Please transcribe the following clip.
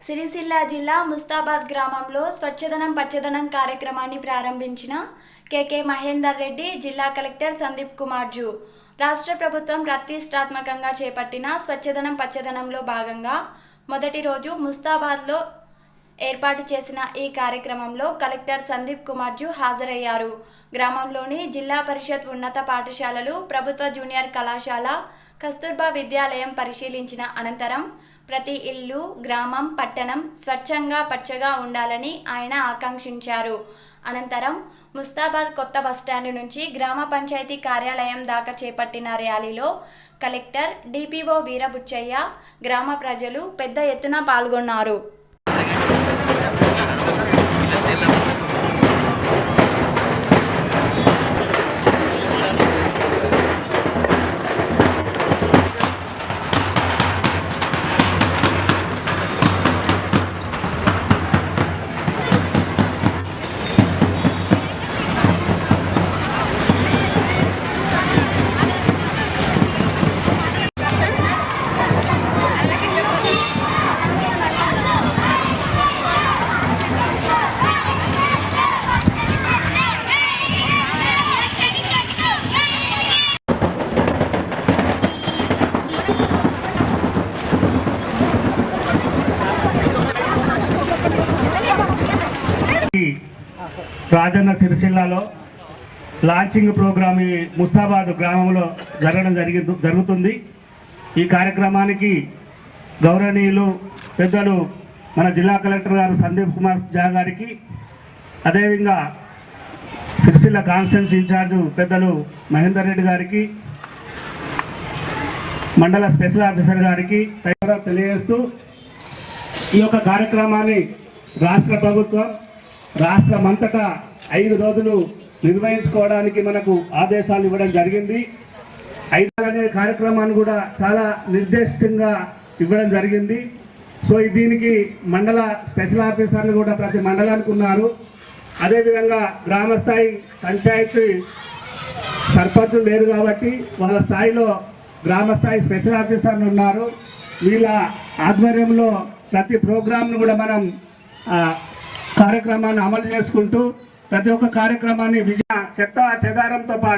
సిరిసిల్ల జిల్లా ముస్తాబాద్ గ్రామంలో స్వచ్ఛదనం పచ్చదనం కార్యక్రమాన్ని ప్రారంభించిన కెకే మహేందర్ రెడ్డి జిల్లా కలెక్టర్ సందీప్ కుమార్ జూ రాష్ట్ర ప్రభుత్వం ప్రతిష్టాత్మకంగా చేపట్టిన స్వచ్ఛదనం పచ్చదనంలో భాగంగా మొదటి రోజు ముస్తాబాద్లో ఏర్పాటు చేసిన ఈ కార్యక్రమంలో కలెక్టర్ సందీప్ కుమార్జు హాజరయ్యారు. గ్రామంలోని జిల్లా పరిషత్ ఉన్నత పాఠశాలలు ప్రభుత్వ జూనియర్ కళాశాల కస్తూర్బా విద్యాలయం పరిశీలించిన అనంతరం ప్రతి ఇల్లు గ్రామం పట్టణం స్వచ్ఛంగా పచ్చగా ఉండాలని ఆయన ఆకాంక్షించారు. అనంతరం ముస్తాబాద్ కొత్త బస్టాండ్ నుంచి గ్రామ పంచాయతీ కార్యాలయం దాకా చేపట్టిన ర్యాలీలో కలెక్టర్ డిపిఓ వీరబుచ్చయ్య గ్రామ ప్రజలు పెద్ద ఎత్తున పాల్గొన్నారు. రాజన్న సిరిసిల్లాలో లాంచింగ్ ప్రోగ్రామ్ ఈ ముస్తాబాద్ గ్రామంలో జరగడం జరిగి జరుగుతుంది. ఈ కార్యక్రమానికి గౌరవనీయులు పెద్దలు మన జిల్లా కలెక్టర్ గారు సందీప్ కుమార్ జా గారికి అదేవిధంగా సిరిసిల్ల కాన్స్టెన్స్ ఇన్ఛార్జు పెద్దలు మహేందర్ రెడ్డి గారికి మండల స్పెషల్ ఆఫీసర్ గారికి తెలియజేస్తూ ఈ యొక్క కార్యక్రమాన్ని రాష్ట్ర ప్రభుత్వం రాష్ట్రమంతటా ఐదు రోజులు నిర్వహించుకోవడానికి మనకు ఆదేశాలు ఇవ్వడం జరిగింది. ఐదు అనే కార్యక్రమాన్ని కూడా చాలా నిర్దిష్టంగా ఇవ్వడం జరిగింది. సో దీనికి మండల స్పెషల్ ఆఫీసర్లు కూడా ప్రతి మండలానికి ఉన్నారు. అదేవిధంగా గ్రామ స్థాయి పంచాయతీ సర్పంచులు లేరు కాబట్టి వాళ్ళ స్థాయిలో గ్రామ స్థాయి స్పెషల్ ఆఫీసర్లు ఉన్నారు. వీళ్ళ ఆధ్వర్యంలో ప్రతి ప్రోగ్రామ్ను కూడా మనం కార్యక్రమాన్ని అమలు చేసుకుంటూ ప్రతి ఒక్క కార్యక్రమాన్ని విజయ చెత్త చెదారంతో పాటు